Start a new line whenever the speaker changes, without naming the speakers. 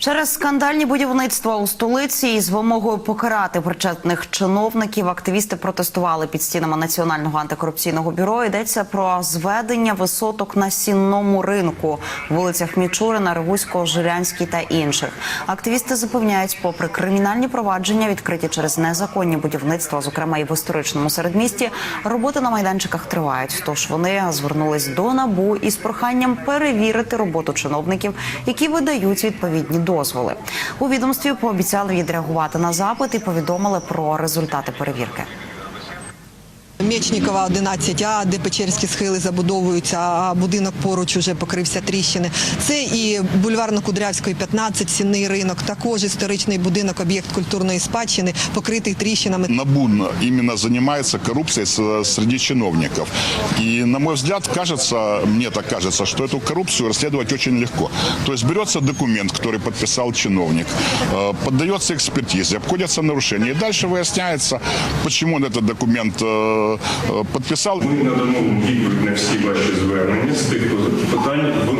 Через скандальні будівництва у столиці із вимогою покарати причетних чиновників активісти протестували під стінами Національного антикорупційного бюро. Йдеться про зведення висоток на сінному ринку, вулицях Мічурина, Ревузького, Жилянській та інших. Активісти запевняють, попри кримінальні провадження, відкриті через незаконні будівництва, зокрема і в історичному середмісті, роботи на майданчиках тривають. Тож вони звернулись до набу із проханням перевірити роботу чиновників, які видають відповідні дозволи. У відомстві пообіцяли відреагувати на запит і повідомили про результати перевірки.
Мечникова 11А, де Печерські схили забудовуються, а будинок поруч уже покрився тріщини. Це і бульварно-Кудрявської 15, сінний ринок, також історичний будинок, об'єкт культурної спадщини, покритий тріщинами.
НАБУ именно занимается коррупцией с- среди чиновников. И, на мой взгляд, кажется, мне так кажется, что эту коррупцию расследовать очень легко. То есть берется документ, который подписал чиновник, э, поддается экспертизе, обходятся нарушения. И дальше выясняется, почему он этот документ э, э.
Ми надамо відповідь на всі ваші звернення з тих питань в